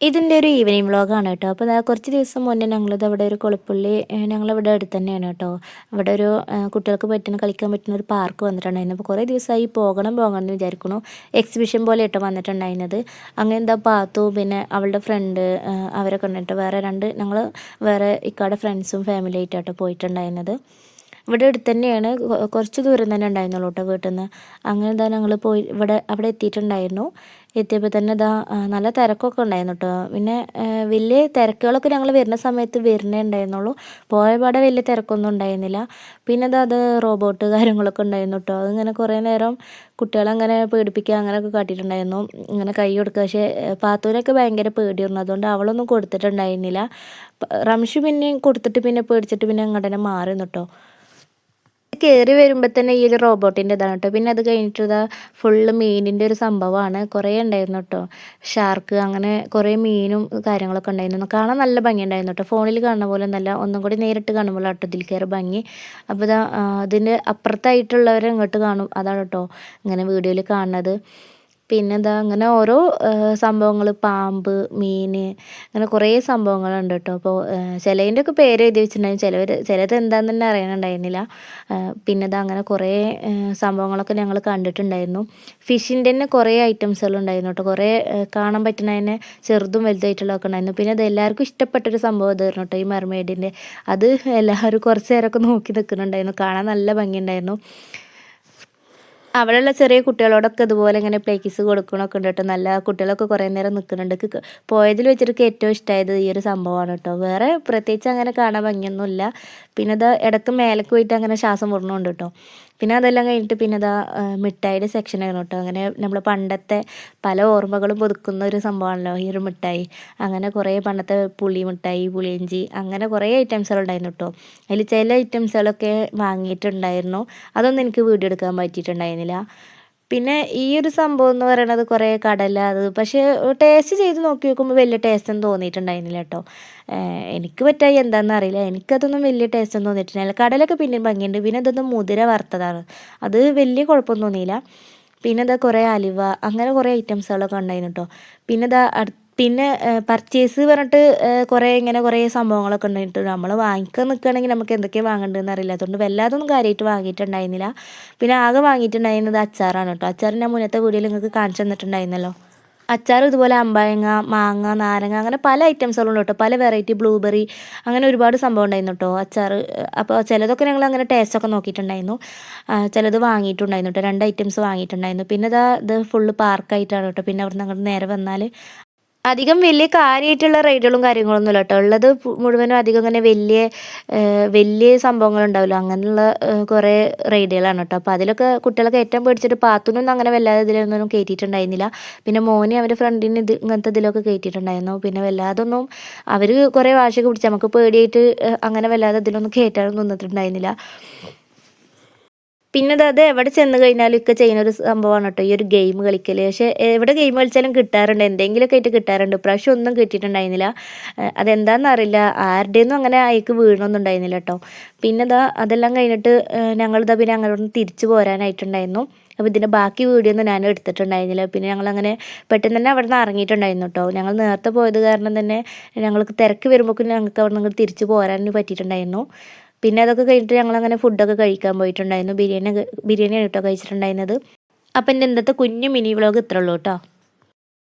ഇതിന്റെ ഒരു ഈവനിങ് വ്ളോഗാണ് കേട്ടോ. അപ്പോൾ കുറച്ച് ദിവസം മുന്നേ ഞങ്ങളിത് അവിടെ ഒരു കൊളപ്പുള്ളി ഞങ്ങളിവിടെ അടുത്ത് തന്നെയാണ് കേട്ടോ. അവിടെ ഒരു കുട്ടികൾക്ക് പറ്റുന്ന കളിക്കാൻ പറ്റുന്ന ഒരു പാർക്ക് വന്നിട്ടുണ്ടായിരുന്നു. അപ്പോൾ കുറേ ദിവസമായി പോകണം പോകണം എന്ന് വിചാരിക്കണു എക്സിബിഷൻ പോലെ കേട്ടോ വന്നിട്ടുണ്ടായിരുന്നത്. അങ്ങനെ എന്താ പാത്തു പിന്നെ അവളുടെ ഫ്രണ്ട് അവരൊക്കെ ഉണ്ട്? വേറെ രണ്ട് ഞങ്ങൾ വേറെ ഇക്കാടെ ഫ്രണ്ട്സും ഫാമിലി ആയിട്ടാട്ടോ പോയിട്ടുണ്ടായിരുന്നത്. ഇവിടെ അടുത്ത് തന്നെയാണ് കുറച്ച് ദൂരം തന്നെ ഉണ്ടായിരുന്നുള്ളൂ കേട്ടോ വീട്ടിൽ നിന്ന് അങ്ങനെ ഇതാ ഞങ്ങൾ പോയി ഇവിടെ അവിടെ എത്തിയിട്ടുണ്ടായിരുന്നു. എത്തിയപ്പോൾ തന്നെ ഇതാ നല്ല തിരക്കൊക്കെ ഉണ്ടായിരുന്നു കേട്ടോ പിന്നെ വലിയ തിരക്കുകളൊക്കെ ഞങ്ങൾ വരുന്ന സമയത്ത് വരുന്നേ ഉണ്ടായിരുന്നുള്ളൂ. പോയപാടെ വലിയ തിരക്കൊന്നും ഉണ്ടായിരുന്നില്ല. പിന്നെ ഇതാ അത് റോബോട്ട് കാര്യങ്ങളൊക്കെ ഉണ്ടായിരുന്നു കേട്ടോ അതിങ്ങനെ കുറേ നേരം കുട്ടികളങ്ങനെ പേടിപ്പിക്കുക അങ്ങനെയൊക്കെ കാട്ടിയിട്ടുണ്ടായിരുന്നു. ഇങ്ങനെ കൈ കൊടുക്കുക. പക്ഷേ പാത്തൂനൊക്കെ ഭയങ്കര പേടിയായിരുന്നു. അതുകൊണ്ട് അവളൊന്നും കൊടുത്തിട്ടുണ്ടായിരുന്നില്ല. റംഷു പിന്നെയും കൊടുത്തിട്ട് പിന്നെ പേടിച്ചിട്ട് പിന്നെ അങ്ങോട്ട് തന്നെ മാറി കയറി വരുമ്പോൾ തന്നെ ഈ ഒരു റോബോട്ടിന്റെ ഇതാണ് കേട്ടോ. പിന്നെ അത് കഴിഞ്ഞിട്ട് ഇതാ ഫുള്ള് മീനിന്റെ ഒരു സംഭവമാണ്. കുറേ ഉണ്ടായിരുന്നു കേട്ടോ. ഷാർക്ക് അങ്ങനെ കുറേ മീനും കാര്യങ്ങളൊക്കെ ഉണ്ടായിരുന്നു. കാണാൻ നല്ല ഭംഗി ഉണ്ടായിരുന്നു കേട്ടോ. ഫോണിൽ കാണുന്ന പോലെ നല്ല ഒന്നും കൂടി നേരിട്ട് കാണുമ്പോൾ കേട്ടോ ഇതിൽ കയറി ഭംഗി. അപ്പോൾ ഇതാ അതിന്റെ അപ്പുറത്തായിട്ടുള്ളവരെ ഇങ്ങോട്ട് കാണും. അതാണ് കേട്ടോ ഇങ്ങനെ വീഡിയോയിൽ കാണുന്നത്. പിന്നെ എന്താ അങ്ങനെ ഓരോ സംഭവങ്ങൾ പാമ്പ് മീൻ അങ്ങനെ കുറേ സംഭവങ്ങളുണ്ട് കേട്ടോ. അപ്പോൾ ചിലതിന്റെ ഒക്കെ പേര് എഴുതി വെച്ചിട്ടുണ്ടായിരുന്നു. ചിലവർ ചിലത് എന്താണെന്ന് തന്നെ അറിയാനുണ്ടായിരുന്നില്ല. പിന്നെ ഇതാ അങ്ങനെ കുറേ സംഭവങ്ങളൊക്കെ ഞങ്ങൾ കണ്ടിട്ടുണ്ടായിരുന്നു. ഫിഷിന്റെ തന്നെ കുറേ ഐറ്റംസുകൾ ഉണ്ടായിരുന്നു കേട്ടോ. കുറേ കാണാൻ പറ്റുന്ന തന്നെ ചെറുതും വലുതായിട്ടുള്ളതൊക്കെ ഉണ്ടായിരുന്നു. പിന്നെ അത് എല്ലാവർക്കും ഇഷ്ടപ്പെട്ടൊരു സംഭവം ഇതായിരുന്നു കേട്ടോ ഈ മെർമെയ്ഡിന്റെ അത് എല്ലാവരും കുറച്ച് നേരമൊക്കെ നോക്കി നിൽക്കുന്നുണ്ടായിരുന്നു. കാണാൻ നല്ല ഭംഗിയുണ്ടായിരുന്നു. അവിടെയുള്ള ചെറിയ കുട്ടികളോടൊക്കെ ഇതുപോലെ ഇങ്ങനെ പ്ലേക്കിസ് കൊടുക്കണമൊക്കെ ഉണ്ട് കേട്ടോ. നല്ല കുട്ടികളൊക്കെ കുറേ നേരം നിൽക്കുന്നുണ്ട് പോയതിൽ വെച്ചിട്ട് ഏറ്റവും ഇഷ്ടമായത് ഈ ഒരു സംഭവമാണ് കേട്ടോ. വേറെ പ്രത്യേകിച്ച് അങ്ങനെ കാണാൻ ഭംഗിയൊന്നുമില്ല. പിന്നെ അത് ഇടയ്ക്ക് മേലേക്ക് പോയിട്ട് അങ്ങനെ ശ്വാസം വിടണമുണ്ട് കേട്ടോ. പിന്നെ അതെല്ലാം കഴിഞ്ഞിട്ട് പിന്നെ അതാ മിഠായിയുടെ സെക്ഷനായിരുന്നു കേട്ടോ. അങ്ങനെ നമ്മൾ പണ്ടത്തെ പല ഓർമ്മകളും പുതുക്കുന്ന ഒരു സംഭവമാണല്ലോ ഈ ഒരു മിഠായി. അങ്ങനെ കുറേ പണ്ടത്തെ പുളി മിഠായി പുളിയഞ്ചി അങ്ങനെ കുറേ ഐറ്റംസുകൾ ഉണ്ടായിരുന്നു കേട്ടോ. അതിൽ ചില ഐറ്റംസുകളൊക്കെ വാങ്ങിയിട്ടുണ്ടായിരുന്നു. അതൊന്നും എനിക്ക് വീഡിയോ എടുക്കാൻ പറ്റിയിട്ടുണ്ടായിരുന്നില്ല. പിന്നെ ഈ ഒരു സംഭവം എന്ന് പറയുന്നത് കുറേ കടല അത് പക്ഷേ ടേസ്റ്റ് ചെയ്ത് നോക്കി നോക്കുമ്പോൾ വലിയ ടേസ്റ്റ് ഒന്നും തോന്നിയിട്ടുണ്ടായിരുന്നില്ല കേട്ടോ. എനിക്ക് പറ്റായി എന്താണെന്ന് അറിയില്ല. എനിക്കതൊന്നും വലിയ ടേസ്റ്റ് ഒന്നും തോന്നിയിട്ടില്ല. കടലൊക്കെ പിന്നെയും ഭംഗിയുണ്ട്. പിന്നെ ഇതൊന്നും മുതിര വറുത്തതാണ്. അത് വലിയ കുഴപ്പമൊന്നും തോന്നിയില്ല. പിന്നെ ഇതാ കുറേ അലുവ അങ്ങനെ കുറേ ഐറ്റംസുകളൊക്കെ ഉണ്ടായിരുന്നു കേട്ടോ. പിന്നെ ഇതാ അടുത്ത പിന്നെ പർച്ചേസ് പറഞ്ഞിട്ട് കുറേ ഇങ്ങനെ കുറേ സംഭവങ്ങളൊക്കെ ഉണ്ടായിട്ട് നമ്മൾ വാങ്ങിക്കാൻ നിൽക്കുകയാണെങ്കിൽ നമുക്ക് എന്തൊക്കെയാണ് വാങ്ങേണ്ടതെന്ന് അറിയില്ല. അതുകൊണ്ട് വല്ലാതൊന്നും കാര്യമായിട്ട് വാങ്ങിയിട്ടുണ്ടായിരുന്നില്ല. പിന്നെ ആകെ വാങ്ങിയിട്ടുണ്ടായിരുന്നത് അച്ചാറാണ് കേട്ടോ. അച്ചാർ ഞാൻ മുന്നത്തെ വീഡിയോയിൽ നിങ്ങൾക്ക് കാണിച്ചു തന്നിട്ടുണ്ടായിരുന്നല്ലോ. അച്ചാർ ഇതുപോലെ അമ്പായങ്ങ മാങ്ങ നാരങ്ങ അങ്ങനെ പല ഐറ്റംസുകളും ഉണ്ട് കേട്ടോ. പല വെറൈറ്റി ബ്ലൂബെറി അങ്ങനെ ഒരുപാട് സംഭവം ഉണ്ടായിരുന്നു കേട്ടോ അച്ചാർ. അപ്പോൾ ചിലതൊക്കെ ഞങ്ങൾ അങ്ങനെ ടേസ്റ്റ് ഒക്കെ നോക്കിയിട്ടുണ്ടായിരുന്നു. ചിലത് വാങ്ങിയിട്ടുണ്ടായിരുന്നു കേട്ടോ. രണ്ട് ഐറ്റംസ് വാങ്ങിയിട്ടുണ്ടായിരുന്നു. പിന്നെ ഇതാ ഇത് ഫുള്ള് പാർക്കായിട്ടാണ് കേട്ടോ. പിന്നെ അവിടെ നിന്ന് അങ്ങോട്ട് നേരെ വന്നാൽ അധികം വലിയ കാര്യമായിട്ടുള്ള റൈഡുകളും കാര്യങ്ങളൊന്നും ഇല്ല കേട്ടോ. ഉള്ളത് മുഴുവനും അധികം അങ്ങനെ വലിയ വലിയ സംഭവങ്ങളുണ്ടാവില്ല അങ്ങനെയുള്ള കുറേ റൈഡുകളാണ് കേട്ടോ. അപ്പോൾ അതിലൊക്കെ കുട്ടികളൊക്കെ ഏറ്റവും പേടിച്ചിട്ട് പാത്തുനൊന്നും അങ്ങനെ വല്ലാതെ ഇതിലൊന്നും കയറ്റിയിട്ടുണ്ടായിരുന്നില്ല പിന്നെ മോനെ അവന്റെ ഫ്രണ്ടിന് ഇത് ഇങ്ങനത്തെ ഇതിലൊക്കെ കയറ്റിയിട്ടുണ്ടായിരുന്നു പിന്നെ വല്ലാതൊന്നും അവർ കുറേ വാശിയൊക്കെ പിടിച്ച് നമുക്ക് പേടിയായിട്ട് അങ്ങനെ വല്ലാതെ ഇതിലൊന്നും കയറ്റാനൊന്നും നിന്നിട്ടുണ്ടായിരുന്നില്ല. പിന്നെ അത് എവിടെ ചെന്ന് കഴിഞ്ഞാലും ഒക്കെ ചെയ്യുന്ന ഒരു സംഭവമാണ് കേട്ടോ ഈ ഒരു ഗെയിം കളിക്കൽ പക്ഷേ എവിടെ ഗെയിം കളിച്ചാലും കിട്ടാറുണ്ട്. എന്തെങ്കിലുമൊക്കെ ആയിട്ട് കിട്ടാറുണ്ട്. പ്രാവശ്യം ഒന്നും കിട്ടിയിട്ടുണ്ടായിരുന്നില്ല. അതെന്താണെന്ന് അറിയില്ല. ആരുടെയൊന്നും അങ്ങനെ അയക്ക് വീണൊന്നും ഉണ്ടായിരുന്നില്ല കേട്ടോ പിന്നെ ഇതാ അതെല്ലാം കഴിഞ്ഞിട്ട് ഞങ്ങളിതാ പിന്നെ അങ്ങോട്ട് തിരിച്ചു പോരാനായിട്ടുണ്ടായിരുന്നു. അപ്പോൾ ഇതിന്റെ ബാക്കി വീഡിയോ ഒന്നും ഞാൻ എടുത്തിട്ടുണ്ടായിരുന്നില്ല. പിന്നെ ഞങ്ങളങ്ങനെ പെട്ടെന്ന് തന്നെ അവിടെ നിന്ന് ഇറങ്ങിയിട്ടുണ്ടായിരുന്നു കേട്ടോ ഞങ്ങൾ നേരത്തെ പോയത് കാരണം തന്നെ ഞങ്ങൾക്ക് തിരക്ക് വരുമ്പോഴേക്കും ഞങ്ങൾക്ക് അവിടെ നിന്ന് തിരിച്ചു പോരാൻ പറ്റിയിട്ടുണ്ടായിരുന്നു. പിന്നെ അതൊക്കെ കഴിഞ്ഞിട്ട് ഞങ്ങളങ്ങനെ ഫുഡൊക്കെ കഴിക്കാൻ പോയിട്ടുണ്ടായിരുന്നു. ബിരിയാണി ബിരിയാണിയാണ് കേട്ടോ കഴിച്ചിട്ടുണ്ടായിരുന്നത്. അപ്പം എന്റെ ഇന്നത്തെ കുഞ്ഞു മിനി വ്ളോഗ് ഇത്രയുള്ളൂ കേട്ടോ.